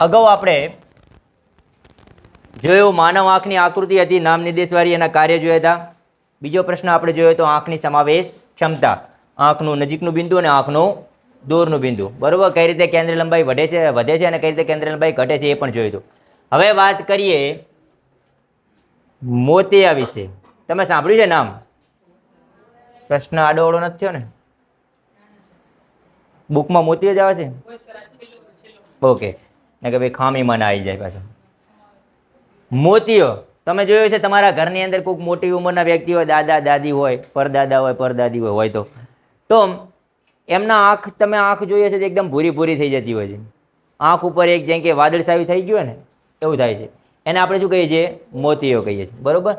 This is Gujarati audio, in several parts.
અગાઉ આપણે જોયું માનવ આંખની આકૃતિ હતી નામ નિર્દેશવાળી એના કાર્ય જોયા હતા. બીજો પ્રશ્ન આપણે જોયો તો આંખની સમાવેશ ક્ષમતા આંખનું નજીકનું બિંદુ અને આંખનું દૂરનું બિંદુ. બરાબર કઈ રીતે કેન્દ્ર લંબાઈ વધે છે વધે છે અને કઈ રીતે કેન્દ્ર લંબાઈ ઘટે છે એ પણ જોયું હતું. હવે વાત કરીએ મોતિયા વિશે. તમે સાંભળ્યું છે નામ? પ્રશ્ન આડોઅડો નથી થયો ને? બુકમાં મોતિયા જ આવે છે? ઓકે. ને કે ભાઈ ખામીમાં ના આવી જાય પાછો. મોતીઓ, તમે જોયું છે તમારા ઘરની અંદર કોઈક મોટી ઉંમરના વ્યક્તિ હોય, દાદા, દાદી હોય, પરદાદા હોય, પરદાદી હોય હોય તો. તો એમના આંખ, તમે આંખ જોઈએ છે એકદમ ભૂરી ભૂરી થઈ જતી હોય છે. આંખ ઉપર એક જેમ કે વાદળછાયું થઈ ગયું હોય ને, એવું થાય છે. એને આપણે શું કહીએ છીએ? મોતીઓ કહીએ છીએ. બરોબર?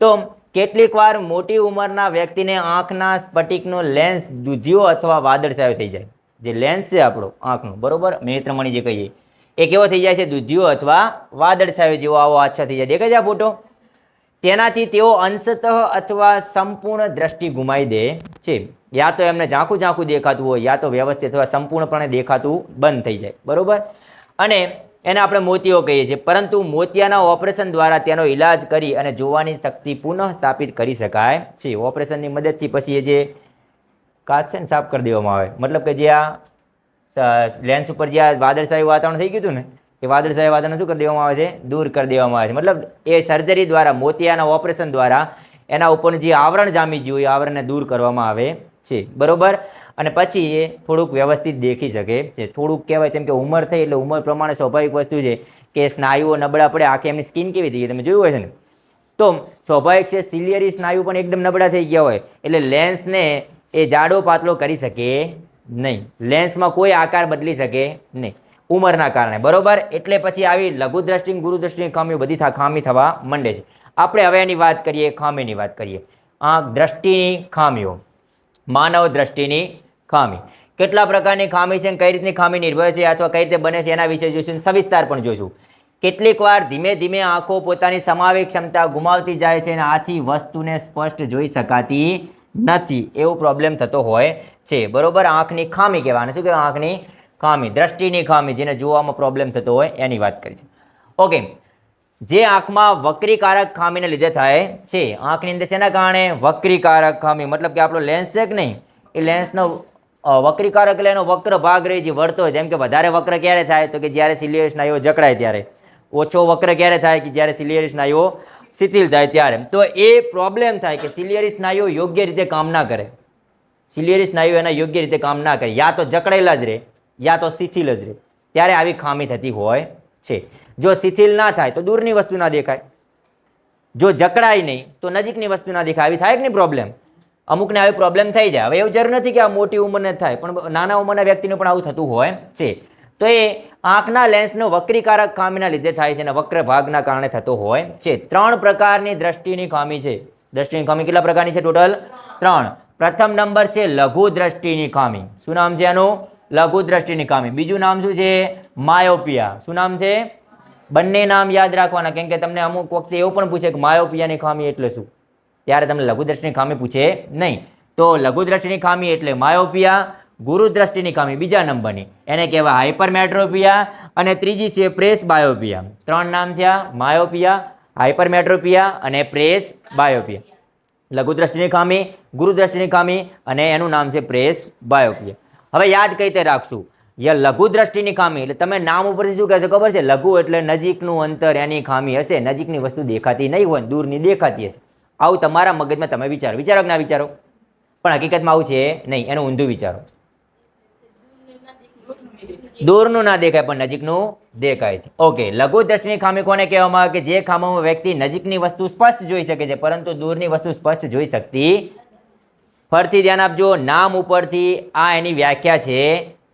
તો કેટલીક વાર મોટી ઉંમરના વ્યક્તિને આંખના સ્ફટિકનો લેન્સ દૂધિયો અથવા વાદળછાયો થઈ જાય. જે લેન્સ છે આપણો, આંખનો. બરાબર? નેત્રમણી જે કહીએ. એ કેવો થઈ જાય છે? દૂધિયો અથવા વાદળછાયો જેવો આવો આછા થઈ જાય. દેખાય છે આ ફોટો? તેનાથી તેઓ અંશતઃ અથવા સંપૂર્ણ દ્રષ્ટિ ગુમાવી દે છે. યા તો એમને ઝાંખું ઝાંખું દેખાતું હોય, યા તો વ્યવસ્થિત અથવા સંપૂર્ણપણે દેખાતું બંધ થઈ જાય. બરાબર? અને એને આપણે મોતિયો કહીએ છીએ. પરંતુ મોતિયાના ઓપરેશન દ્વારા તેનો ઈલાજ કરી અને જોવાની શક્તિ પુનઃ સ્થાપિત કરી શકાય છે. ઓપરેશનની મદદથી પછી એ જે કાચ છે ને સાફ કરી દેવામાં આવે. મતલબ કે જે આ લેન્સ ઉપર જે આ વાદળશાહી વાતાવરણ થઈ ગયું હતું ને, એ વાદળશાહી વાતાવરણ શું કરી દેવામાં આવે છે? દૂર કરી દેવામાં આવે છે. મતલબ એ સર્જરી દ્વારા, મોતિયાના ઓપરેશન દ્વારા, એના ઉપરનું જે આવરણ જામી ગયું, એ આવરણને દૂર કરવામાં આવે છે. બરોબર? અને પછી એ થોડુંક વ્યવસ્થિત દેખી શકે છે. થોડુંક કહેવાય જેમ કે ઉંમર થઈ એટલે ઉંમર પ્રમાણે સ્વાભાવિક વસ્તુ છે કે સ્નાયુઓ નબળા પડે, આખી એમની સ્કિન કેવી થઈ ગઈ, તમે જોયું હોય છે ને? તો સ્વાભાવિક છે સિલિયરી સ્નાયુ પણ એકદમ નબળા થઈ ગયા હોય, એટલે લેન્સને એ જાડો પાતળો કરી શકે નહીં. લેન્સમાં કોઈ આકાર બદલી શકે નહીં. ઉંમરના કારણે. બરોબર? એટલે પછી આવી લઘુ દ્રષ્ટિ ગુરુ દ્રષ્ટિની ખામીઓ બધી ખામી થવા માંડે છે. આપણે હવે એની વાત કરીએ, ખામીની વાત કરીએ. આ દ્રષ્ટિની ખામીઓ. માનવ દ્રષ્ટિની ખામી. કેટલા પ્રકારની ખામી છે કઈ રીતની ખામી નિર્ભર છે અથવા કઈ રીતે બને છે એના વિશે જોઈશું સવિસ્તાર પણ જોઈશું. કેટલીક વાર ધીમે ધીમે આંખો પોતાની સમાવેશ ક્ષમતા ગુમાવતી જાય છે અને આથી વસ્તુને સ્પષ્ટ જોઈ શકાતી નથી, એવો પ્રોબ્લેમ થતો હોય છે. બરોબર? આંખની ખામી કહેવાની શું કહેવાય? આંખની ખામી, દ્રષ્ટિની ખામી જેને જોવામાં પ્રોબ્લેમ થતો હોય એની વાત કરી છે. ઓકે જે આંખમાં વક્રીકારક ખામીને લીધે થાય છે, આંખની અંદર શેના કારણે? વક્રીકારક ખામી. મતલબ કે આપણો લેન્સ છે કે નહીં? એ લેન્સનો વક્રીકારક એટલે એનો વક્ર ભાગ રહે જે વળતો હોય. જેમ કે વધારે વક્ર ક્યારે થાય? તો કે જ્યારે સિલિયરી સ્નાયુઓ જકડાય ત્યારે. ઓછો વક્ર ક્યારે થાય? કે જ્યારે સિલિયરી સ્નાયુઓ શિથિલ થાય ત્યારે. તો એ પ્રોબ્લેમ થાય કે સિલિયરી સ્નાયુઓ યોગ્ય રીતે કામ ના કરે. સિલિયરી સ્નાયુ એના યોગ્ય રીતે કામ ના કરે. યા તો જકડાયેલા જ રહે, યા તો શિથિલ જ રહે. ત્યારે આવી ખામી થતી હોય છે. જો શિથિલ ના થાય તો દૂરની વસ્તુ ના દેખાય. જો જકડાય નહીં તો નજીકની વસ્તુ ના દેખાય. આવી થાય કે નહીં પ્રોબ્લેમ અમુકને આવી પ્રોબ્લેમ થઈ જાય. હવે એવું જરૂર નથી કે આ મોટી ઉંમરને થાય, પણ નાના ઉંમરના વ્યક્તિને પણ આવું થતું હોય છે. તો એ આંખના લેન્સનો વક્રીકારક ખામીના લીધે થાય છે અને વક્ર ભાગના કારણે થતો હોય છે. ત્રણ પ્રકારની દ્રષ્ટિની ખામી છે. દ્રષ્ટિની ખામી કેટલા પ્રકારની છે ટોટલ? ત્રણ. પ્રથમ નંબર છે લઘુ દ્રષ્ટિની ખામી. શું નામ છે એનું લઘુ દ્રષ્ટિની ખામી. બીજું નામ શું છે? માયોપિયા. શું નામ છે? બંને નામ યાદ રાખવાના. કેમ કે તમને અમુક વખતે એવું પણ પૂછે કે માયોપિયાની ખામી એટલે શું? ત્યારે તમને લઘુ દ્રષ્ટિની ખામી પૂછે નહીં. તો લઘુ દ્રષ્ટિની ખામી એટલે માયોપિયા ગુરુ કમી બીજા નંબરની. એને કહેવાય હાઇપરમેટ્રોપિયા અને ત્રીજી છે પ્રેસ બાયોપિયા ત્રણ નામ થયા, માયોપિયા હાઇપરમેટ્રોપિયા અને પ્રેસ બાયોપિયા લઘુદ્રષ્ટિની ખામી ગુરુદ્રષ્ટિની ખામી અને એનું નામ છે પ્રેસ બાયોપિયા હવે યાદ કઈ રીતે રાખશું? યા લઘુ દ્રષ્ટિની ખામી, એટલે તમે નામ ઉપરથી શું કહેશો ખબર છે? લઘુ એટલે નજીકનું અંતર, એની ખામી હશે, નજીકની વસ્તુ દેખાતી નહીં હોય, દૂરની દેખાતી હશે. આવું તમારા મગજમાં તમે વિચારો. વિચારો કે ના વિચારો? પણ હકીકતમાં આવું છે નહીં, એનું ઊંધું વિચારો. દૂરનું ના દેખાય, પણ નજીકનું દેખાય છે. ઓકે લઘુ દ્રષ્ટિની ખામી કોને કહેવામાં આવે? કે જે ખામીમાં વ્યક્તિ નજીકની વસ્તુ સ્પષ્ટ જોઈ શકે છે, પરંતુ દૂરની વસ્તુ સ્પષ્ટ જોઈ શકતી ફરીથી ધ્યાન આપજો, નામ ઉપરથી આ એની વ્યાખ્યા છે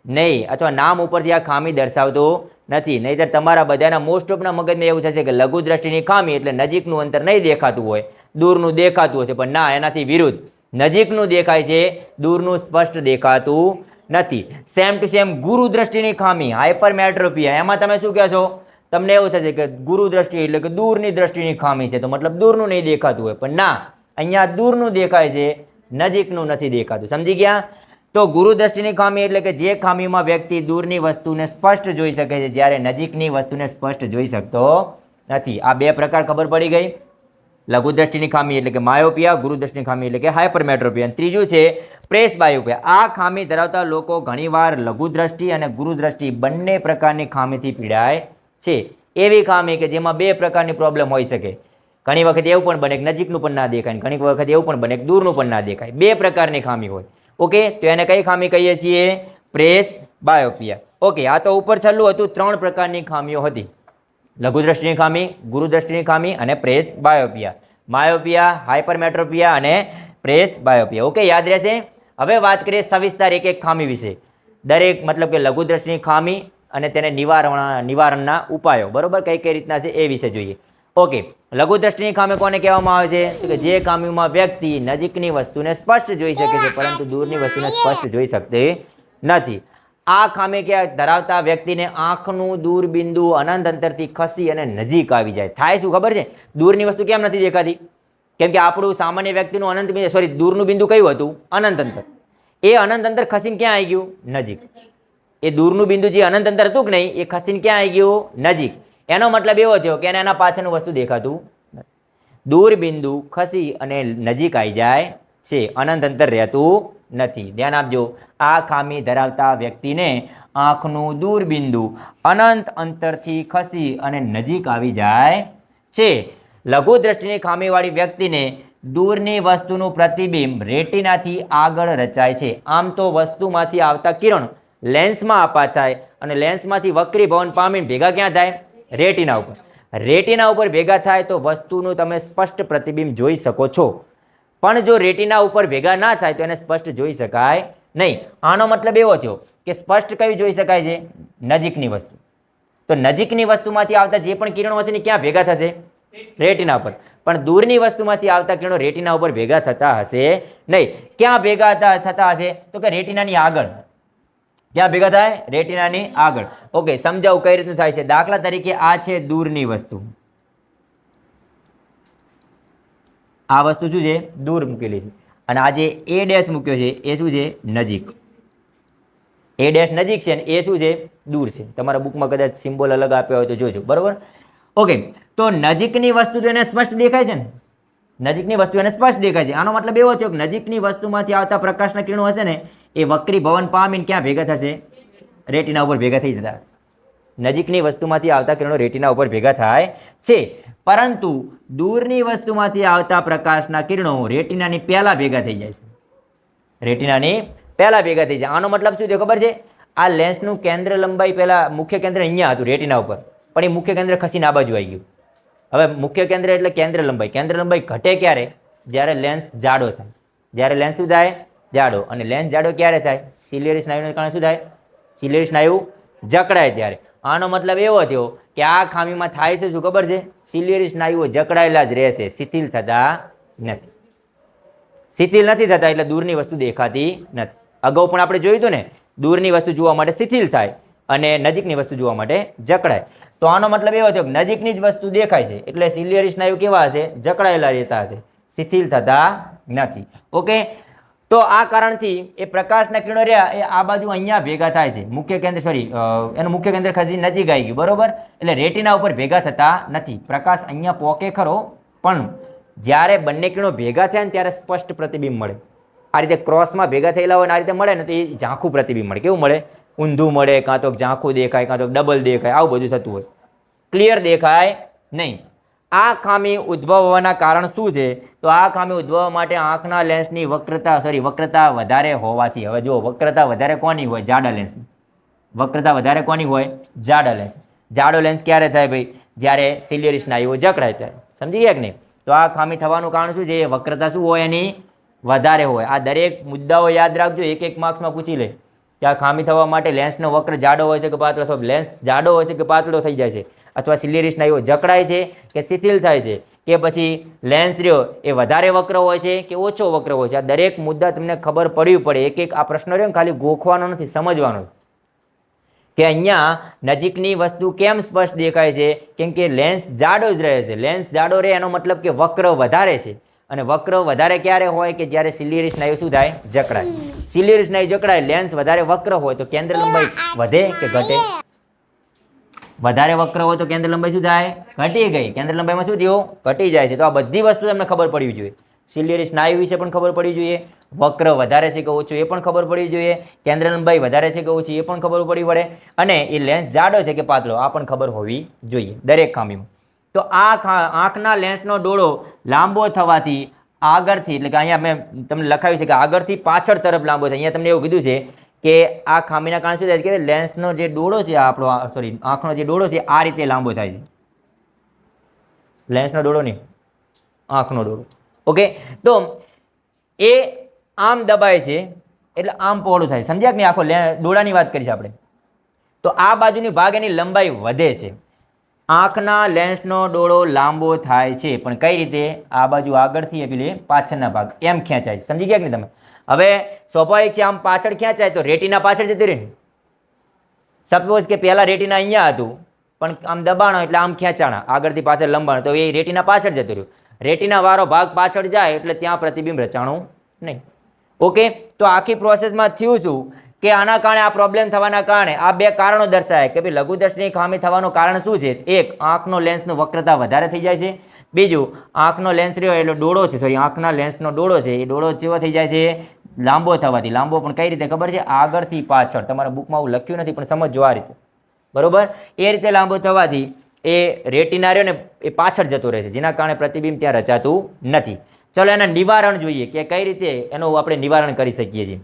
નહીં, અથવા નામ ઉપરથી આ ખામી દર્શાવતું નથી. નહીંતર તમારા બધાના મોસ્ટ ઓફના મગજમાં એવું થશે કે લઘુ દ્રષ્ટિની ખામી એટલે નજીકનું અંતર નહીં દેખાતું હોય, દૂરનું દેખાતું હશે, પણ ના, એનાથી વિરુદ્ધ. નજીકનું દેખાય છે, દૂરનું સ્પષ્ટ દેખાતું નથી. સેમ ટુ સેમ ગુરુ દ્રષ્ટિની ખામી હાઇપરમેટ્રોપિયા એમાં તમે શું કહેશો? તમને એવું થશે કે ગુરુ દ્રષ્ટિ એટલે કે દૂરની દ્રષ્ટિની ખામી છે. તો મતલબ દૂરનું નહીં દેખાતું હોય. પણ ના, અહીંયા દૂરનું દેખાય છે, નજીકનું નથી દેખાતું. સમજી ગયા? તો ગુરુ દ્રષ્ટિની ખામી એટલે કે જે ખામીમાં વ્યક્તિ દૂરની વસ્તુને સ્પષ્ટ જોઈ શકે છે, જ્યારે નજીકની વસ્તુને સ્પષ્ટ જોઈ શકતો નથી. આ બે પ્રકાર ખબર પડી ગઈ? લઘુ દ્રષ્ટિની ખામી એટલે કે માયોપિયા, ગુરુદ્રષ્ટિની ખામી એટલે કે હાઇપરમેટ્રોપિયા અને ત્રીજું છે પ્રેસ બાયોપિયા આ ખામી ધરાવતા લોકો ઘણીવાર લઘુદ્રષ્ટિ અને ગુરુદ્રષ્ટિ બંને પ્રકારની ખામીથી પીડાય છે. એવી ખામી કે જેમાં બે પ્રકારની પ્રોબ્લેમ હોઈ શકે. ઘણી વખત એવું પણ બને કે નજીકનું પણ ના દેખાય ઘણી વખત એવું પણ બને કે દૂરનું પણ ના દેખાય. બે પ્રકારની ખામી હોય. ઓકે, તો એને કઈ ખામી કહીએ છીએ? પ્રેસ બાયોપિયા ઓકે, આ તો ઉપર છેલ્લું હતું. ત્રણ પ્રકારની ખામીઓ હતી. લઘુ દ્રષ્ટિની ખામી, ગુરુદ્રષ્ટિની ખામી અને પ્રેસ બાયોપિયા. માયોપિયા હાઇપરમેટ્રોપિયા અને પ્રેસ બાયોપિયા. ઓકે, યાદ રહેશે? હવે વાત કરીએ સવિસ્તાર એક એક ખામી વિશે. દરેક મતલબ કે લઘુદ્રષ્ટિની ખામી અને તેને નિવારણ, નિવારણના ઉપાયો. બરાબર? કઈ કઈ રીતના છે એ વિશે જોઈએ. ઓકે, લઘુદ્રષ્ટિની ખામી કોને કહેવામાં આવે છે? તો કે જે ખામીમાં વ્યક્તિ નજીકની વસ્તુને સ્પષ્ટ જોઈ શકે છે, પરંતુ દૂરની વસ્તુને સ્પષ્ટ જોઈ શકતી નથી. આ ખામી કે ધરાવતા વ્યક્તિને આંખનું દૂરબિંદુ અનંત અંતરથી ખસી અને નજીક આવી જાય. થાય શું ખબર છે? દૂરની વસ્તુ કેમ નથી દેખાતી? કેમ કે આપણું સામાન્ય વ્યક્તિનું અનંત બિંદુ સોરી દૂરનું બિંદુ કયું હતું? અનંત અંતર. એ અનંત અંતર ખસીને ક્યાં આવી ગયું? નજીક. એ દૂરનું બિંદુ જે અનંત અંતર હતું કે નહીં, એ ખસીને ક્યાં આવી ગયું? નજીક. એનો મતલબ એવો થયો કે એને એના પાછળનું વસ્તુ દેખાતું દૂર બિંદુ ખસી અને નજીક આવી જાય છે. અનંત અંતર રહેતું નથી. ધ્યાન આપજો. આ ખામી ધરાવતા વ્યક્તિને આંખનું દૂરબિંદુ અનંત અંતરથી ખસી અને નજીક આવી જાય છે. લઘુ દ્રષ્ટિની ખામીવાળી વ્યક્તિને દૂરની વસ્તુનું પ્રતિબિંબ રેટિનાથી આગળ રચાય છે. આમ તો વસ્તુમાંથી આવતા કિરણ લેન્સમાં આપા થાય અને લેન્સમાંથી વક્રીભવન પામીને ભેગા ક્યાં થાય? રેટિના ઉપર. રેટિના ઉપર ભેગા થાય તો વસ્તુનું તમે સ્પષ્ટ પ્રતિબિંબ જોઈ શકો છો. પણ જો રેટિના ઉપર ભેગા ના થાય તો એને સ્પષ્ટ જોઈ શકાય નહીં. આનો મતલબ એવો થયો કે સ્પષ્ટ કયું જોઈ શકાય છે? નજીકની વસ્તુ. તો નજીકની વસ્તુમાંથી આવતા જે પણ કિરણો હશે ને ક્યાં ભેગા થશે? રેટિના ઉપર પણ દૂરની વસ્તુમાંથી આવતા કિરણો રેટિના ઉપર ભેગા થતા હશે નહીં. ક્યાં ભેગા થતા હશે? તો કે રેટિનાની આગળ. ક્યાં ભેગા થાય? રેટિનાની આગળ. ઓકે, સમજાવું કઈ રીતનું થાય છે? દાખલા તરીકે આ છે દૂરની વસ્તુ. આ વસ્તુ શું છે? દૂર મૂકેલી છે. અને આ જે એ ડેશ મૂક્યો છે, એ શું છે? નજીક. એ ડેશ નજીક છે અને એ શું છે? દૂર છે. તમારા બુકમાં કદાચ સિમ્બોલ અલગ આપ્યો હોય તો જોજો. બરાબર? ઓકે તો નજીકની વસ્તુ તો એને સ્પષ્ટ દેખાય છે ને? નજીકની વસ્તુ એને સ્પષ્ટ દેખાય છે. આનો મતલબ એવો થયો કે નજીકની વસ્તુમાંથી આવતા પ્રકાશના કિરણો હશે ને, એ વક્રી ભવન પામીને ક્યાં ભેગા થશે? રેટિના ઉપર ભેગા થઈ જતા. નજીકની વસ્તુમાંથી આવતા કિરણો રેટિના ઉપર ભેગા થાય છે. પરંતુ દૂરની વસ્તુમાંથી આવતા પ્રકાશના કિરણો રેટિનાની પહેલાં ભેગા થઈ જાય છે. રેટિનાની પહેલાં ભેગા થઈ જાય. આનો મતલબ શું છે ખબર છે? આ લેન્સનું કેન્દ્ર લંબાઈ પહેલા મુખ્ય કેન્દ્ર અહીંયા હતું રેટિના ઉપર. પણ એ મુખ્ય કેન્દ્ર ખસીને આ બાજુ આવી ગયું. હવે મુખ્ય કેન્દ્ર એટલે કેન્દ્ર લંબાઈ. કેન્દ્ર લંબાઈ ઘટે ક્યારે? જ્યારે લેન્સ જાડો થાય. જ્યારે લેન્સ શું થાય? જાડો. અને લેન્સ જાડો ક્યારે થાય? સિલિયરી સ્નાયુને કારણે શું થાય? સિલિયરી સ્નાયુ જકડાય ત્યારે. આનો મતલબ એવો થયો કે આ ખામીમાં થાય છે શું ખબર છે? સિલિયરી સ્નાયુઓ જકડાયેલા જ રહેશે, શિથિલ થતા નથી. શિથિલ નથી થતા એટલે દૂરની વસ્તુ દેખાતી નથી. અગાઉ પણ આપણે જોયું હતું ને, દૂરની વસ્તુ જોવા માટે શિથિલ થાય અને નજીકની વસ્તુ જોવા માટે જકડાય. તો આનો મતલબ એવો થયો કે નજીકની જ વસ્તુ દેખાય છે, એટલે સિલિયરી સ્નાયુ કેવા હશે? જકડાયેલા રહેતા હશે, શિથિલ થતા નથી. ઓકે તો આ કારણથી એ પ્રકાશના કિરણો રહ્યા એ આ બાજુ અહીંયા ભેગા થાય છે. મુખ્ય કેન્દ્ર સોરી એનું મુખ્ય કેન્દ્ર ખસી નજીક આવી ગયું, બરોબર? એટલે રેટિના ઉપર ભેગા થતા નથી. પ્રકાશ અહીંયા પોકે ખરો, પણ જ્યારે બંને કિરણો ભેગા થયા ને ત્યારે સ્પષ્ટ પ્રતિબિંબ મળે. આ રીતે ક્રોસમાં ભેગા થયેલા હોય ને આ રીતે મળે ને તો એ ઝાંખું પ્રતિબિંબ મળે. કેવું મળે? ઊંધું મળે, કાં તો ઝાંખું દેખાય, કાં તો ડબલ દેખાય, આવું બધું થતું હોય. ક્લિયર દેખાય નહીં. આ ખામી ઉદ્ભવવાના કારણ શું છે? તો આ ખામી ઉદ્ભવવા માટે આંખના લેન્સની વક્રતા સોરી વક્રતા વધારે હોવાથી. હવે જો વક્રતા વધારે કોની હોય? જાડા લેન્સની વક્રતા વધારે કોની હોય? જાડા લેન્સ જાડો લેન્સ ક્યારે થાય ભાઈ? જ્યારે સિલિયરી સ્નાયુઓ જકડાય ત્યારે. સમજી ગયા કે નહીં? તો આ ખામી થવાનું કારણ શું છે? એ વક્રતા શું હોય? એની વધારે હોય. આ દરેક મુદ્દાઓ યાદ રાખજો. એક એક માર્ક્સમાં પૂછી લે. કે આ ખામી થવા માટે લેન્સનો વક્ર જાડો હોય છે કે પાતળો? લેન્સ જાડો હોય છે કે પાતળો થઈ જાય છે? અથવા સિલિયરી સ્નાયુઓ જકડાય છે કે શિથિલ થાય છે, કે પછી લેન્સ રહ્યો એ વધારે વક્ર હોય છે કે ઓછો વક્ર હોય છે? આ દરેક મુદ્દા તમને ખબર પડવી પડે. એક એક આ પ્રશ્ન રહ્યો ખાલી ગોખવાનો નથી, સમજવાનો કે અહીંયા નજીકની વસ્તુ કેમ સ્પષ્ટ દેખાય છે? કેમ કે લેન્સ જાડો જ રહે છે. લેન્સ જાડો રહે એનો મતલબ કે વક્ર વધારે છે. અને વક્ર વધારે ક્યારે હોય કે જ્યારે સિલિયરી સ્નાયુ શું થાય? જકડાય. સિલિયરી સ્નાયુ જકડાય, લેન્સ વધારે વક્ર હોય તો કેન્દ્ર લંબાઈ વધે કે ઘટે? વધારે વક્ર હોય તો કેન્દ્ર લંબાઈ શું થાય? ઘટી ગઈ. કેન્દ્ર લંબાઈમાં શું થયું? ઘટી જાય છે. તો આ બધી વસ્તુ તમને ખબર પડવી જોઈએ. સિલિયરી સ્નાયુ વિશે પણ ખબર પડવી જોઈએ. વક્ર વધારે છે કે ઓછું એ પણ ખબર પડવી જોઈએ. કેન્દ્ર લંબાઈ વધારે છે કે ઓછી એ પણ ખબર પડવી પડે. અને એ લેન્સ જાડો છે કે પાતળો, આ પણ ખબર હોવી જોઈએ દરેક ખામીમાં. તો આ ખા- આંખના લેન્સનો ડોળો લાંબો થવાથી આગળથી, એટલે કે અહીંયા મેં તમને લખાવ્યું છે કે આગળથી પાછળ તરફ લાંબો થાય. અહીંયા તમને એવું કીધું છે કે આ ખામીના કારણે શું થાય છે? કે લેન્સનો જે ડોળો છે આપણો સોરી આંખનો જે ડોળો છે, આ રીતે લાંબો થાય છે. લેન્સનો ડોળો નહીં, આંખનો ડોળો. ઓકે તો એ આમ દબાય છે, એટલે આમ પહોળું થાય સમજ્યા કે નહીં? આખો ડોળાની વાત કરી છે આપણે. તો આ બાજુની ભાગ એની લંબાઈ વધે છે. આંખના લેન્સનો ડોળો લાંબો થાય છે. પણ કઈ રીતે? આ બાજુ આગળથી એ પેલી પાછળના ભાગ. એમ ખેંચાય છે. સમજી ગયા કે નહીં તમે? હવે સ્વાભાવિક છે, આમ પાછળ ખેંચાય તો રેટીના પાછળ જતી રહી સપોઝ કે પહેલાં રેટીના અહીંયા હતું, પણ આમ દબાણો એટલે આમ ખેંચાણા, આગળથી પાછળ લંબાણ, તો એ રેટીના પાછળ જતું રહ્યું. રેટીના વાળો ભાગ પાછળ જાય એટલે ત્યાં પ્રતિબિંબ રચાણું નહીં. ઓકે તો આખી પ્રોસેસમાં થયું શું? કે આના કારણે આ પ્રોબ્લેમ થવાના કારણે આ બે કારણો દર્શાય કે ભાઈ લઘુદ્રષ્ટિની ખામી થવાનું કારણ શું છે? એક, આંખનો લેન્સનું વક્રતા વધારે થઈ જાય છે. બીજું, આંખનો લેન્સ રહ્યો એટલે ડોળો છે. સોરી આંખના લેન્સનો ડોળો છે. એ ડોળો જેવો થઈ જાય છે, લાંબો થવાથી. લાંબો પણ કઈ રીતે ખબર છે? આગળથી પાછળ. તમારા બુકમાં આવું લખ્યું નથી, પણ સમજો આ રીતે. બરોબર? એ રીતે લાંબો થવાથી એ રેટિના રહ્યો ને, એ પાછળ જતો રહે છે. જેના કારણે પ્રતિબિંબ ત્યાં રચાતું નથી. ચલો, એના નિવારણ જોઈએ કે કઈ રીતે એનું આપણે નિવારણ કરી શકીએ છીએ.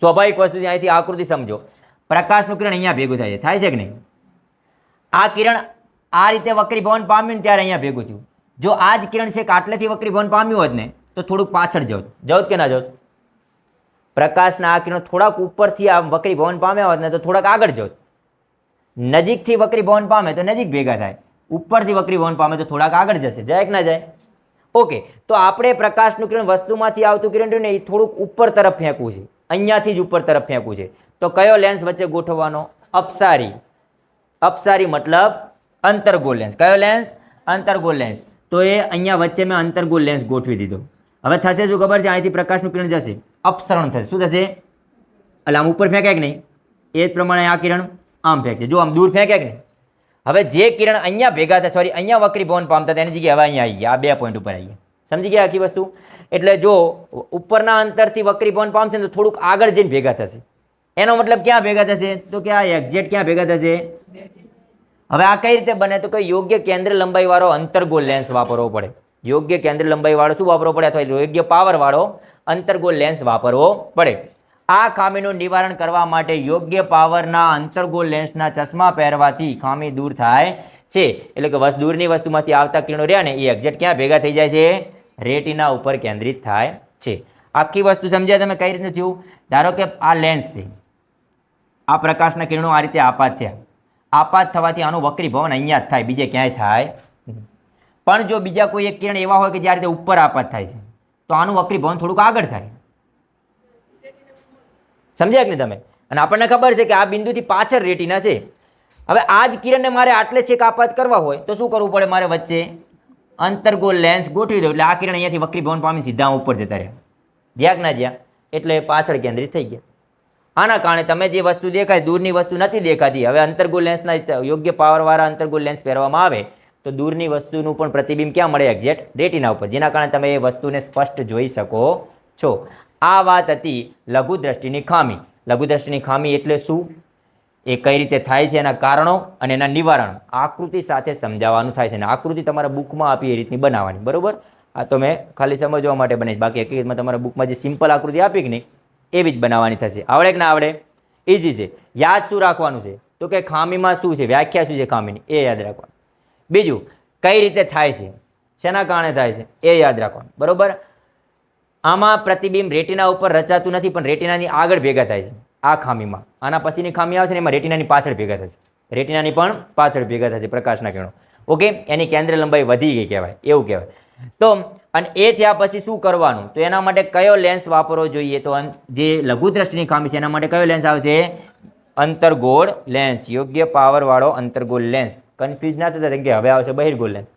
સ્વાભાવિક વસ્તુ અહીંથી આકૃતિ સમજો. પ્રકાશનું કિરણ અહીંયા ભેગું થાય છે. થાય છે કે નહીં? આ કિરણ આ રીતે વક્રી ભવન પામ્યું ને ત્યારે અહીંયા ભેગું થયું. જો આ જ કિરણ છે કે આટલેથી વક્રી ભવન પામ્યું હોત ને, તો થોડુંક પાછળ જવું જવું કે ના જવું પ્રકાશના આ કિરણો થોડાક ઉપરથી આ વક્રી ભવન પામ્યા હોત ને, તો થોડાક આગળ જવું નજીકથી વક્રી ભવન પામે તો નજીક ભેગા થાય. ઉપરથી વક્રી ભવન પામે તો થોડાક આગળ જશે. જાય કે ના જાય? ઓકે, તો આપણે પ્રકાશનું કિરણ વસ્તુમાંથી આવતું કિરણ રહ્યું ને, એ થોડુંક ઉપર તરફ ફેંકવું છે. અહીંયાથી જ ઉપર તરફ ફેંકવું છે. તો કયો લેન્સ વચ્ચે ગોઠવવાનો? અપસારી. અપસારી મતલબ અંતરગોલ લેન્સ કયો લેન્સ અંતરગોલ લેન્સ તો એ અહીંયા વચ્ચે મેં અંતરગુલ લેન્સ ગોઠવી દીધો. હવે થશે શું ખબર છે? અહીંથી પ્રકાશનું કિરણ જશે. અપસરણ થશે. શું થશે? એટલે આમ ઉપર ફેંકાય કે નહીં? એ જ પ્રમાણે આ કિરણ આમ ફેંકશે. જો આમ દૂર ફેંકે કે નહીં? હવે જે કિરણ અહીંયા ભેગા થાય સોરી અહીંયા વક્રી ભવન પામતા તેની જગ્યાએ હવે અહીંયા આવી ગયા. આ બે પોઈન્ટ ઉપર આવી ગયા. સમજી ગયા આખી વસ્તુ? એટલે જો ઉપરના અંતરથી વકરી ભવન પામશે તો થોડુંક આગળ જઈને ભેગા થશે. એનો મતલબ ક્યાં ભેગા થશે? તો કે આ એક્ઝેક્ટ ક્યાં ભેગા થશે? હવે આ કઈ રીતે બને? તો કે યોગ્ય કેન્દ્ર લંબાઈવાળો અંતરગોળ લેન્સ વાપરવો પડે. યોગ્ય કેન્દ્ર લંબાઈવાળો શું વાપરવો પડે? અથવા યોગ્ય પાવરવાળો અંતરગોળ લેન્સ વાપરવો પડે. આ ખામીનું નિવારણ કરવા માટે યોગ્ય પાવરના અંતર્ગોળ લેન્સના ચશ્મા પહેરવાથી ખામી દૂર થાય છે. એટલે કે દૂરની વસ્તુમાંથી આવતા કિરણો રહ્યા ને, એ એક્ઝેક્ટ ક્યાં ભેગા થઈ જાય છે? રેટીના ઉપર કેન્દ્રિત થાય છે. આખી વસ્તુ સમજ્યા તમે કઈ રીતનું થયું? ધારો કે આ લેન્સ છે. આ પ્રકાશના કિરણો આ રીતે આપાત થયા. આપાત થવાથી આનું વક્રીભવન અહીંયા જ થાય, બીજે ક્યાંય થાય પણ જો બીજા કોઈ એક કિરણ એવા હોય કે જ્યારે તે ઉપર આપાત થાય છે, તો આનું વક્રી ભવન થોડુંક આગળ થાય. સમજ્યા કે તમે? અને આપણને ખબર છે કે આ બિંદુથી પાછળ રેટીના છે. હવે આ જ કિરણને મારે આટલે છેક આપાત કરવા હોય, તો શું કરવું પડે મારે વચ્ચે? અંતરગોળ લેન્સ ગોઠવી દઉં, એટલે આ કિરણ અહીંયાથી વક્રીભવન પામી સીધા ઉપર જતા રહ્યા જ્યાં ના જ્યાં, એટલે પાછળ કેન્દ્રિત થઈ ગયા. આના કારણે તમે જે વસ્તુ દેખાય, દૂરની વસ્તુ નથી દેખાતી. હવે અંતર્ગુલ લેન્સના યોગ્ય પાવરવાળા અંતરગોળ લેન્સ પહેરવામાં આવે, તો દૂરની વસ્તુનું પણ પ્રતિબિંબ ક્યાં મળે એક્ઝેક્ટ રેટિના ઉપર. જેના કારણે તમે એ વસ્તુને સ્પષ્ટ જોઈ શકો છો. આ વાત હતી લઘુદ્રષ્ટિની ખામી. લઘુદ્રષ્ટિની ખામી એટલે શું? એ કઈ રીતે થાય છે, એના કારણો અને એના નિવારણ. આકૃતિ સાથે સમજાવવાનું થાય છે અને આકૃતિ તમારા બુકમાં આપી એ રીતની બનાવવાની. બરાબર? આ તો મેં ખાલી સમજવા માટે બની બાકી હકીકતમાં તમારા બુકમાં જે સિમ્પલ આકૃતિ આપી કે નહીં એવી જ બનાવવાની થશે. આવડે કે ના આવડે? ઇઝી છે. યાદ શું રાખવાનું છે? તો કે ખામીમાં શું છે? વ્યાખ્યા શું છે ખામીની? એ યાદ રાખવાનું. બીજું, કઈ રીતે થાય છે? શેના કારણે થાય છે? એ યાદ રાખવાનું. બરાબર? આમાં પ્રતિબિંબ રેટિના ઉપર રચાતું નથી, પણ રેટિનાની આગળ ભેગા થાય છે. આ ખામીમાં. આના પછીની ખામી આવશે ને એમાં રેટિનાની પાછળ ભેગા થશે. રેટિનાની પણ પાછળ ભેગા થશે પ્રકાશના કિરણો. ઓકે? એની કેન્દ્ર લંબાઈ વધી ગઈ કહેવાય. એવું કહેવાય. તો અને એ થયા પછી શું કરવાનું? તો એના માટે કયો લેન્સ વાપરવો જોઈએ? તો જે લઘુ દ્રષ્ટિની ખામી છે, એના માટે કયો લેન્સ આવશે? અંતરગોળ લેન્સ યોગ્ય પાવરવાળો અંતરગોળ લેન્સ કન્ફ્યુઝ ના થતા કે હવે આવશે બહિર્ગોળ લેન્સ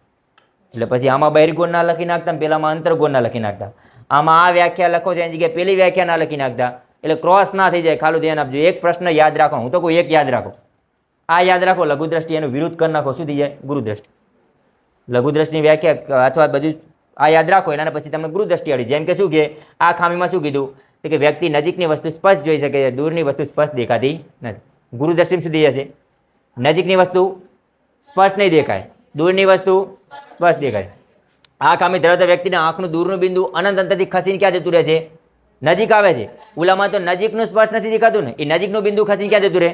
એટલે પછી આમાં બહિર્ગોળ ના લખી નાખતા પહેલાંમાં અંતર્ગોળ ના લખી નાખતા. આમાં આ વ્યાખ્યા લખો છો, એની જગ્યાએ પેલી વ્યાખ્યા ના લખી નાખતા. એટલે ક્રોસ ના થઈ જાય, ખાલી ધ્યાન આપજો. એક પ્રશ્ન યાદ રાખો. હું તો કોઈ એક યાદ રાખો. આ યાદ રાખો, લઘુદ્રષ્ટિ એનું વિરુદ્ધ કરી નાખો. શું થઈ જાય? ગુરુદ્રષ્ટિ. લઘુદ્રષ્ટિની વ્યાખ્યા, અથવા બધું આ યાદ રાખો, એના પછી તમને ગુરુ દ્રષ્ટિ આવડી જેમ કે શું કે, આ ખામીમાં શું કીધું? કે વ્યક્તિ નજીકની વસ્તુ સ્પષ્ટ જોઈ શકે છે, દૂરની વસ્તુ સ્પષ્ટ દેખાતી નથી. ગુરુ સુધી જશે નજીકની વસ્તુ સ્પષ્ટ નહીં દેખાય, દૂરની વસ્તુ સ્પષ્ટ દેખાય. આ ખામી ધરાવતા વ્યક્તિના આંખનું દૂરનું બિંદુ અનંત અંતરથી ખસીને ક્યાં જતું રહે છે? નજીક આવે છે. ઓલામાં તો નજીકનું સ્પષ્ટ નથી દેખાતું ને, એ નજીકનું બિંદુ ખસીને ક્યાં જતું રહે?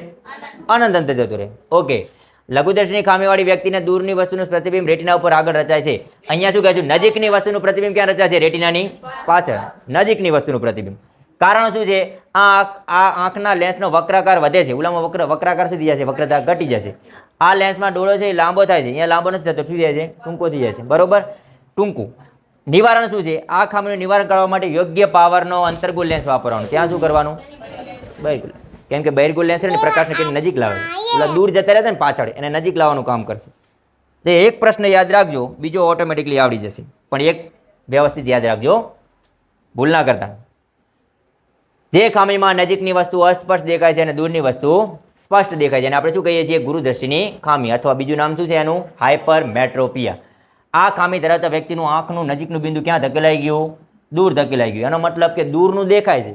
અનંત અંતર જતું રહે. ઓકે લઘુદર્શની ખામીવાળી વ્યક્તિને દૂરની વસ્તુનું પ્રતિબિંબ રેટિના ઉપર આગળ રચાય છે. અહીંયા શું કહે છે? નજીકની વસ્તુનું પ્રતિબિંબ ક્યાં રચાય છે? રેટિનાની પાછળ. નજીકની વસ્તુનું પ્રતિબિંબ. કારણ શું છે? આંખ, આ આંખના લેન્સનો વક્રાકાર વધે છે. ઓલામાં વક્ર, વક્રાકાર થઈ જશે વક્રતા ઘટી જશે. આ લેન્સમાં ડોળો છે એ લાંબો થાય છે. અહીંયા લાંબો નથી થતો. શું જાય છે? ટૂંકો થઈ જાય છે. બરોબર? ટૂંકું. નિવારણ શું છે? આ ખામીનું નિવારણ કરવા માટે યોગ્ય પાવરનો અંતર્ગુલ લેન્સ વાપરવાનો. ત્યાં શું કરવાનું? બહિર્ગુલ કેમ કે બહિર્ગુલ લેન્સ છે ને પ્રકાશને કે નજીક લાવે? ઓલા દૂર જતા રહેતા ને પાછળ એને નજીક લાવવાનું કામ કરશે. તે એક પ્રશ્ન યાદ રાખજો બીજો ઓટોમેટિકલી આવડી જશે. પણ એક વ્યવસ્થિત યાદ રાખજો ભૂલ ના કરતા. જે ખામીમાં નજીકની વસ્તુ અસ્પષ્ટ દેખાય છે અને દૂરની વસ્તુ સ્પષ્ટ દેખાય છે. અને આપણે શું કહીએ છીએ? ગુરુદ્રષ્ટિની ખામી. અથવા બીજું નામ શું છે એનું? હાઇપર મેટ્રોપિયા આ ખામી ધરાવતા વ્યક્તિનું આંખનું નજીકનું બિંદુ ક્યાં ધકેલાઈ ગયું? દૂર ધકેલાઈ ગયું. એનો મતલબ કે દૂરનું દેખાય છે.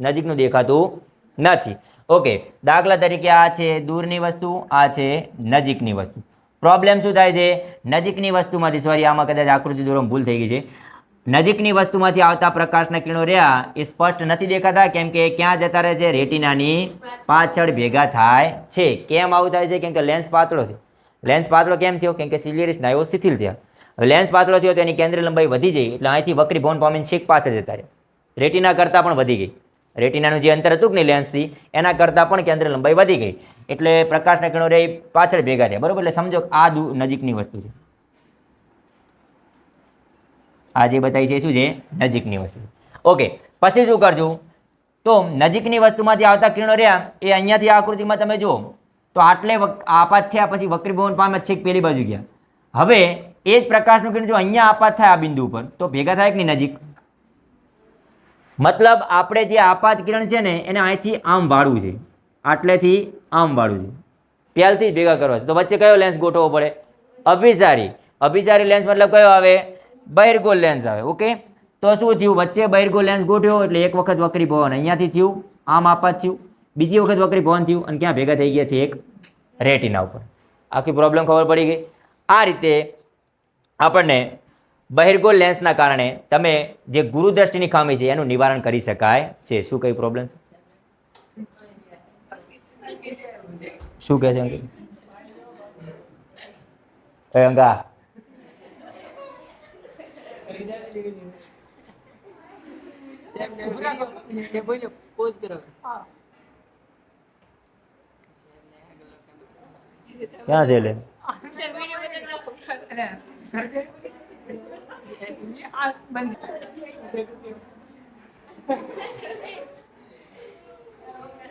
નજીકનું દેખાતું નથી. ઓકે દાખલા તરીકે આ છે દૂરની વસ્તુ, આ છે નજીકની વસ્તુ. પ્રોબ્લેમ શું થાય છે? નજીકની વસ્તુમાંથી સોરી આમાં કદાચ આકૃતિ દોરવામાં ભૂલ થઈ ગઈ છે. નજીકની વસ્તુમાંથી આવતા પ્રકાશના કિરણો રહ્યા, એ સ્પષ્ટ નથી દેખાતા, કેમ કે ક્યાં જતા રહે છે? રેટિનાની પાછળ ભેગા થાય છે. કેમ આવું થાય છે? કેમ કે લેન્સ પાતળો છે. લેન્સ પાતળો કેમ થયો? કેમ કે સિલિયરિસ નાયો શિથિલ થયા. લેન્સ પાતળો થયો તો એની કેન્દ્રીય લંબાઈ વધી જઈ એટલે અહીંથી વક્રી ભવન પામીને છેક પાછળ જતા રહ્યા. રેટિના કરતાં પણ વધી ગઈ. રેટિનાનું જે અંતર હતું કે લેન્સથી એના કરતાં પણ કેન્દ્ર લંબાઈ વધી ગઈ. એટલે પ્રકાશના કિરણો રે પાછળ ભેગા થયા. બરોબર? એટલે સમજો આ નજીકની વસ્તુ છે. આ જે બતાવી છે શું છે? નજીકની વસ્તુ. ઓકે, પછી શું કરજો? તો નજીકની વસ્તુમાંથી આવતા કિરણો રહ્યા, એ અહીંયાથી આકૃતિમાં તમે જુઓ, તો આટલે આપાત થયા પછી વક્રીભવન પામે છેક પેલી બાજુ ગયા. હવે એ જ પ્રકાશનું કિરણ જો અહીંયા આપાત થાય આ બિંદુ ઉપર, તો ભેગા થાય કે નહીં નજીક? મતલબ આપણે જે આપાત કિરણ છે ને, એને અહીંથી આમ વાળવું છે. આટલેથી આમ વાળવું છે. પહેલથી જ ભેગા કરવા છે. તો વચ્ચે કયો લેન્સ ગોઠવવો પડે? અભિસારી. અભિસારી લેન્સ મતલબ કયો આવે? બહિર્ગોળ લેન્સ આવે ઓકે તો શું થયું? વચ્ચે બહિર્ગોળ લેન્સ ગોઠવ્યો એટલે એક વખત વક્રી ભવન અહીંયાથી થયું, આમ આપાત થયું. બીજી વખત વક્રી ભવન થયું અને ક્યાં ભેગા થઈ ગયા છે? એક રેટિના ઉપર. આખી પ્રોબ્લેમ ખબર પડી ગઈ. આ રીતે આપણને બહિર્ગોળ લેન્સના કારણે તમે જે ગુરુદ્રષ્ટિની ખામી છે એનું નિવારણ કરી શકાય છે. શું કઈ પ્રોબ્લેમ છે? શું કહે છે એ અંગા. ક્યાં છે લે?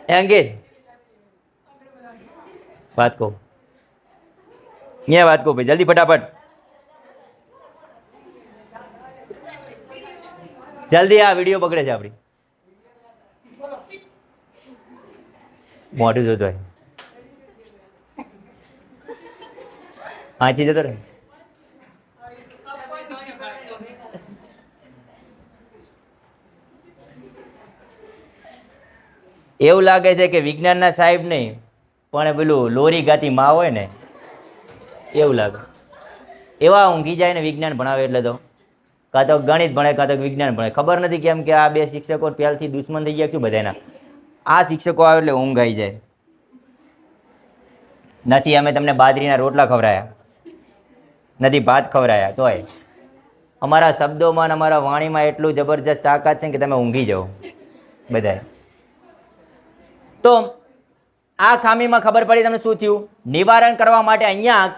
એ અંકિત. વાત કહો. અહીંયા વાત કહો ભાઈ, જલ્દી ફટાફટ. જલ્દી આ વીડિયો પકડે છે આપણી. મોઢું જોતો હોય. અહીંથી જતો રહે. એવું લાગે છે કે વિજ્ઞાનના સાહેબ નહીં, પણ પેલું લોરી ગાતી માં હોય ને, એવું લાગે. એવા ઊંઘી જાય ને વિજ્ઞાન ભણાવે એટલે તો. કાં તો ગણિત ભણે, કાં તો વિજ્ઞાન ભણે. ખબર નથી કેમ કે આ બે શિક્ષકો પહેલથી દુશ્મન થઈ ગયા છું બધાના આ શિક્ષકો આવે એટલે ઊંઘ આવી જાય. નથી, અમે તમને બાજરીના રોટલા ખવડાયા. નથી, ભાત ખવડાયા, તોય. અમારા શબ્દોમાં અને અમારા વાણીમાં એટલું જબરજસ્ત તાકાત છે કે તમે ઊંઘી જાઓ. બધાય. તો આ ખામીમાં ખબર પડી તમને શું થયું? નિવારણ કરવા માટે અહીંયા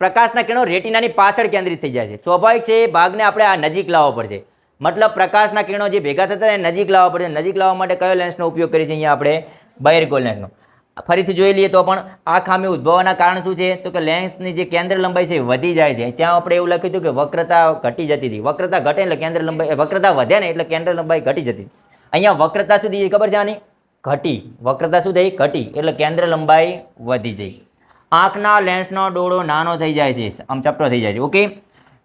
પ્રકાશના કિરણો રેટિનાની પાછળ કેન્દ્રિત થઈ જાય છે. સ્વાભાવિક છે એ ભાગને આપણે આ નજીક લાવવો પડશે. મતલબ પ્રકાશના કિરણો જે ભેગા થતા એ નજીક લાવવા પડશે. નજીક લાવવા માટે કયો લેન્સનો ઉપયોગ કરીએ છીએ અહીંયા આપણે? બહિર્ગોળ લેન્સનો ફરીથી જોઈ લઈએ તો પણ આ ખામી ઉદ્ભવવાના કારણ શું છે? તો કે લેન્સની જે કેન્દ્ર લંબાઈ છે વધી જાય છે. ત્યાં આપણે એવું લખ્યું હતું કે વક્રતા ઘટી જતી હતી. વક્રતા ઘટે એટલે કેન્દ્ર લંબાઈ, વક્રતા વધે ને એટલે કેન્દ્ર લંબાઈ ઘટી જતી અહીંયા વક્રતા સુધી ખબર છે આની? ઘટી. વક્રતા શું થઈ? ઘટી. એટલે કેન્દ્ર લંબાઈ વધી જઈ. આંખના લેન્સનો ડોળો નાનો થઈ જાય છે. આમ ચપટો થઈ જાય છે. ઓકે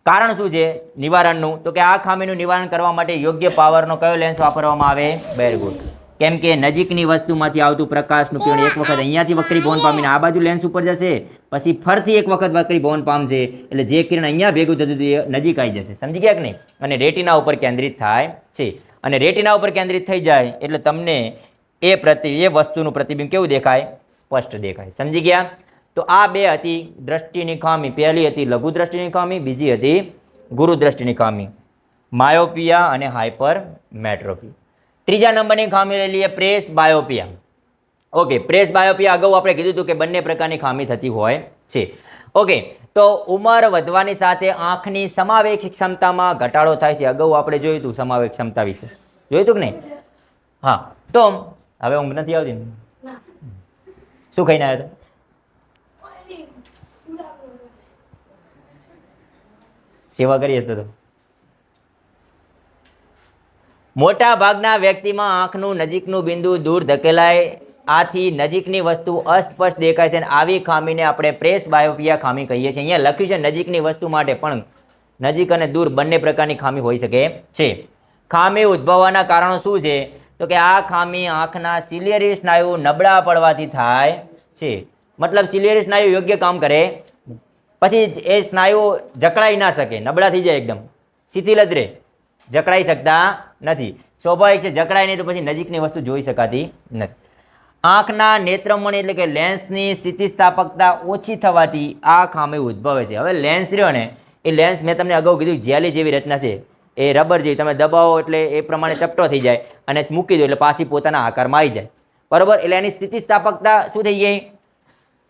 કારણ શું છે? નિવારણનું. તો કે આ ખામીનું નિવારણ કરવા માટે યોગ્ય પાવરનો કયો લેન્સ વાપરવામાં આવે? બેરગુડ કેમ કે નજીકની વસ્તુમાંથી આવતું પ્રકાશનું કિરણ એક વખત અહીંયાથી વક્રી ભવન પામીને આ બાજુ લેન્સ ઉપર જશે. પછી ફરતી એક વખત વક્રી ભવન પામશે. એટલે જે કિરણ અહીંયા ભેગું થતું એ નજીક આવી જશે. સમજી ગયા કે નહીં? અને રેટિના ઉપર કેન્દ્રિત થાય છે. અને રેટિના ઉપર કેન્દ્રિત થઈ જાય એટલે તમને એ પ્રતિ, એ વસ્તુનું પ્રતિબિંબ કેવું દેખાય? સ્પષ્ટ દેખાય. સમજી ગયા? તો આ બે હતી દ્રષ્ટિની ખામી. પહેલી હતી લઘુ દ્રષ્ટિની ખામી, બીજી હતી ગુરુ દ્રષ્ટિની ખામી. માયોપિયા અને હાઇપર મેટ્રોપી ત્રીજા નંબરની ખામી લઈ લઈએ, presbyopia. Okay, presbyopia અગાઉ આપણે કીધું હતું કે બંને પ્રકારની ખામી થતી હોય છે. ઓકે, તો ઉંમર વધવાની સાથે આંખની સમાવેશ ક્ષમતામાં ઘટાડો થાય છે. અગાઉ આપણે જોયું હતું સમાવેશ ક્ષમતા વિશે. જોયું હતું કે નહીં? હા. તો હવે ઊંઘ નથી આવતી ને? શું ખાઈને આવ્યા હતા સેવા કરી હતો મોટા ભાગના વ્યક્તિમાં આંખનું નજીકનું બિંદુ દૂર ધકેલાય. આથી નજીકની વસ્તુ અસ્પષ્ટ દેખાય છે અને આવી ખામીને આપણે પ્રેસ બાયોપિયા ખામી કહીએ છીએ. અહીંયા લખ્યું છે નજીકની વસ્તુ માટે પણ નજીક અને દૂર બંને પ્રકારની ખામી હોઈ શકે છે. ખામી ઉદ્ભવવાના કારણો શું છે? તો કે આ ખામી આંખના સિલિયરી સ્નાયુ નબળા પડવાથી થાય છે. મતલબ સિલિયરી સ્નાયુ યોગ્ય કામ કરે. પછી એ સ્નાયુઓ જકડાઈ ના શકે, નબળા થઈ જાય એકદમ. શિથિલ જ રહે. જકડાઈ શકતા નથી. સ્વાભાવિક છે, જકડાય નહીં તો પછી નજીકની વસ્તુ જોઈ શકાતી નથી. આંખના નેત્રમણ એટલે કે લેન્સની સ્થિતિસ્થાપકતા ઓછી થવાથી આ ખામી ઉદ્ભવે છે. હવે લેન્સ રહ્યો ને, એ લેન્સ મેં તમને અગાઉ કીધું જેલી જેવી રચના છે. એ રબર જેવી તમે દબાવો એટલે એ પ્રમાણે ચપટો થઈ જાય અને મૂકી દો એટલે પાછી પોતાના આકારમાં આવી જાય. બરાબર? એટલે એની સ્થિતિસ્થાપકતા શું થઈ ગઈ?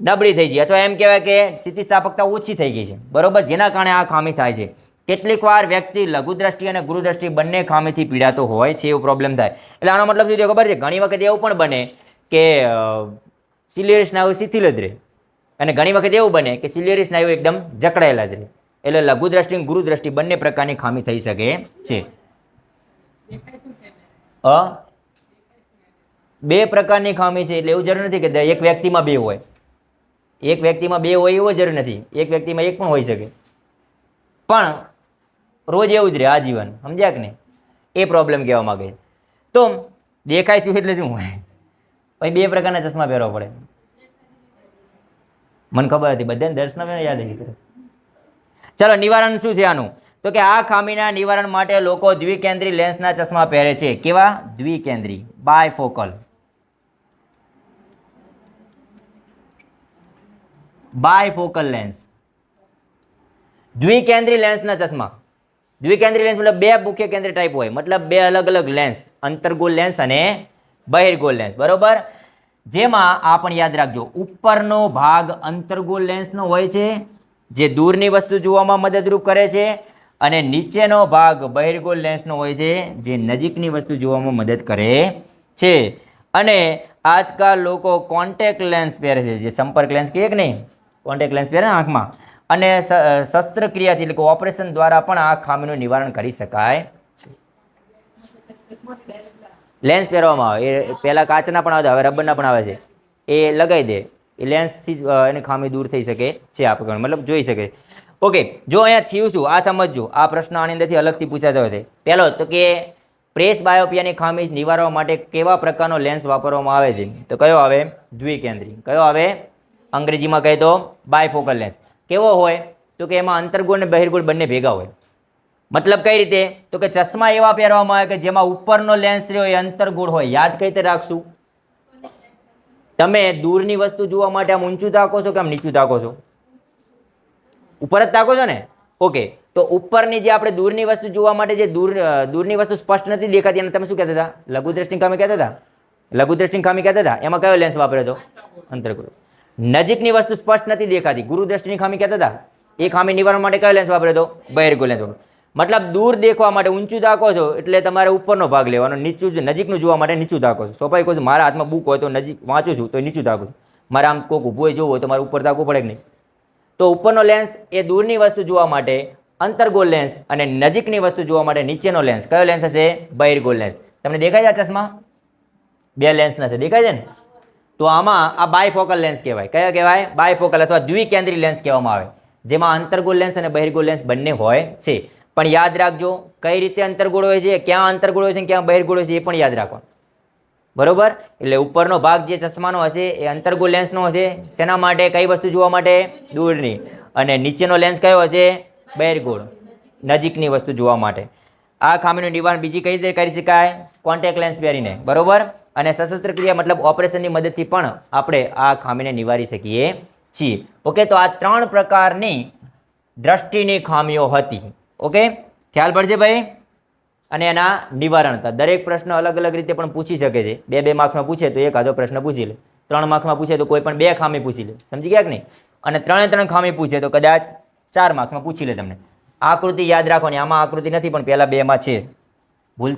નબળી થઈ ગઈ. અથવા એમ કહેવાય કે સ્થિતિસ્થાપકતા ઓછી થઈ ગઈ છે. બરોબર? જેના કારણે આ ખામી થાય છે. કેટલીક વાર વ્યક્તિ લઘુદ્રષ્ટિ અને ગુરુદ્રષ્ટિ બંને ખામીથી પીડાતો હોય છે એવો પ્રોબ્લેમ થાય. એટલે આનો મતલબ શું છે ખબર છે? ઘણી વખત એવું પણ બને કે સિલિયરી સ્નાયુ શિથિલ જ રહે. અને ઘણી વખત એવું બને કે સિલિયરી સ્નાયુ એકદમ જકડાયેલા જ રહે. એટલે લઘુ દ્રષ્ટિ અને ગુરુ દ્રષ્ટિ બંને પ્રકારની ખામી થઈ શકે છે. અ? બે પ્રકારની ખામી છે એટલે એવું જરૂર નથી કે એક વ્યક્તિમાં બે હોય. એક વ્યક્તિમાં બે હોય એવો જરૂર નથી. એક વ્યક્તિમાં એક પણ હોઈ શકે. પણ રોજ એવું જ રહે આજીવન. સમજ્યા કે નહીં? એ પ્રોબ્લેમ કહેવા માંગે. તો દેખાય શું એટલે શું હોય? પછી બે પ્રકારના ચશ્મા પહેરવા પડે. મને ખબર હતી, બધાને દર્શન યાદ આવી ચાલો, નિવારણ શું છે આનું? તો કે આ ખામીના નિવારણ માટે લોકો દ્વિકેન્દ્રી લેન્સના ચશ્મા પહેરે છે. કેવા? દ્વિકેન્દ્રી. બાયફોકલ બાયફોકલ લેન્સ દ્વિકેન્દ્રી લેન્સના ચશ્મા. દ્વિકેન્દ્રી લેન્સ મતલબ બે મુખ્ય કેન્દ્ર ટાઈપ હોય. મતલબ બે અલગ અલગ લેન્સ અંતર્ગોળ લેન્સ અને બહિર્ગોળ લેન્સ બરોબર? જેમાં આ પણ યાદ રાખજો, ઉપરનો ભાગ અંતર્ગોળ લેન્સનો હોય છે જે દૂરની વસ્તુ જોવામાં મદદરૂપ કરે છે અને નીચેનો ભાગ બહિર્ગોળ લેન્સનો હોય છે જે નજીકની વસ્તુ જોવામાં મદદ કરે છે. અને આજકાલ લોકો કોન્ટેક લેન્સ પહેરે છે, જે સંપર્ક લેન્સ કહે કે નહીં? કોન્ટેક લેન્સ પહેરે આંખમાં. અને શસ્ત્રક્રિયાથી એટલે કે ઓપરેશન દ્વારા પણ આ ખામીનું નિવારણ કરી શકાય છે. લેન્સ પહેરવામાં આવે. એ પહેલાં કાચના પણ આવે, હવે રબરના પણ આવે છે. એ લગાવી દે. એ લેન્સથી એની ખામી દૂર થઈ શકે છે આપણે મતલબ જોઈ શકે. ઓકે જો અહીંયા થયું શું? આ સમજજો. આ પ્રશ્ન આની અંદરથી અલગથી પૂછાતો હતો પહેલો, તો કે પ્રેસ બાયોપિયાની ખામી નિવારવા માટે કેવા પ્રકારનો લેન્સ વાપરવામાં આવે છે? તો કયો આવે? દ્વિકેન્દ્રી. કયો આવે? અંગ્રેજીમાં કહે તો બાયફોકલ લેન્સ કેવો હોય? તો કે એમાં અંતર્ગુણ અને બહિર્ગુણ બંને ભેગા હોય. મતલબ કઈ રીતે? તો કે ચશ્મા એવા પહેરવામાં આવે કે જેમાં ઉપરનો લેન્સ રહ્યો એ અંતર્ગુણ હોય. યાદ કઈ રીતે રાખશું? તમે દૂરની વસ્તુ જોવા માટે આમ ઊંચું તાકો છો કે આમ નીચું તાકો છો? ઉપર જ તાકો છો ને? ઓકે તો ઉપરની જે આપણે દૂરની વસ્તુ જોવા માટે જે દૂર દૂરની વસ્તુ સ્પષ્ટ નથી દેખાતી અને તમે શું કહેતા હતા? લઘુ ખામી કહેતા હતા? લઘુ ખામી કહેતા હતા? એમાં કયો લેન્સ વાપર્યો હતો? અંતરગુરુ નજીકની વસ્તુ સ્પષ્ટ નથી દેખાતી ગુરુ દ્રષ્ટિની ખામી કહેતા હતા? એ ખામી નિવારણ માટે કયો લેન્સ વાપર્યો હતો? બહિર્ગોળ લેન્સ વાપર્યો. મતલબ દૂર દેખવા માટે ઊંચું તાકો છો એટલે તમારે ઉપરનો ભાગ લેવાનો, નીચું નજીકનું જોવા માટે નીચું તાકો છો. સ્વાભાવિક છું મારા હાથમાં બુક હોય તો નજીક વાંચું છું તો નીચું તાકું છું. મારે આમ કોઈક ઊભું જોવું હોય તો મારે ઉપર તાકવું પડે કે નહીં? તો ઉપરનો લેન્સ એ દૂરની વસ્તુ જોવા માટે અંતર્ગોળ લેન્સ અને નજીકની વસ્તુ જોવા માટે નીચેનો લેન્સ કયો લેન્સ હશે? બહિર્ગોળ લેન્સ તમને દેખાય છે આ ચશ્મા? બે લેન્સના છે. દેખાય છે ને? તો આમાં આ બાયફોકલ લેન્સ કહેવાય. કયા કહેવાય? બાયફોકલ અથવા દ્વિકેન્દ્રી લેન્સ કહેવામાં આવે. જેમાં અંતર્ગોળ લેન્સ અને બહિર્ગોળ લેન્સ બંને હોય છે. પણ યાદ રાખજો, કઈ રીતે અંતર્ગોળ હોય છે, ક્યાં અંતર્ગોળ હોય છે ક્યાં બહિર્ગોળ હોય છે એ પણ યાદ રાખો બરોબર? એટલે ઉપરનો ભાગ જે ચશ્માનો હશે એ અંતર્ગોળ લેન્સનો હશે. શેના માટે? કઈ વસ્તુ જોવા માટે? દૂરની. અને નીચેનો લેન્સ કયો હશે? બહિર્ગોળ નજીકની વસ્તુ જોવા માટે. આ ખામીનું નિવારણ બીજી કઈ રીતે કરી શકાય? કોન્ટેક લેન્સ પહેરીને. બરોબર? અને સશસ્ત્ર ક્રિયા મતલબ ઓપરેશનની મદદથી પણ આપણે આ ખામીને નિવારી શકીએ છીએ. ઓકે, તો આ ત્રણ પ્રકારની દ્રષ્ટિની ખામીઓ હતી. ઓકે? ખ્યાલ પડશે ભાઈ? અને એના નિવારણ હતા દરેક પ્રશ્ન અલગ અલગ રીતે પણ પૂછી શકે છે. બે બે માર્ક્સમાં પૂછે તો એક આધો પ્રશ્ન પૂછી લે. ત્રણ માર્ક્સમાં પૂછે તો કોઈ પણ બે ખામી પૂછી લે. સમજી ગયા કે નહીં? અને ત્રણે ત્રણ ખામી પૂછે તો કદાચ ચાર માર્ક્સમાં પૂછી લે તમને. આકૃતિ યાદ રાખવાની આમાં આકૃતિ નથી, પણ પહેલાં બેમાં છે. ભૂલ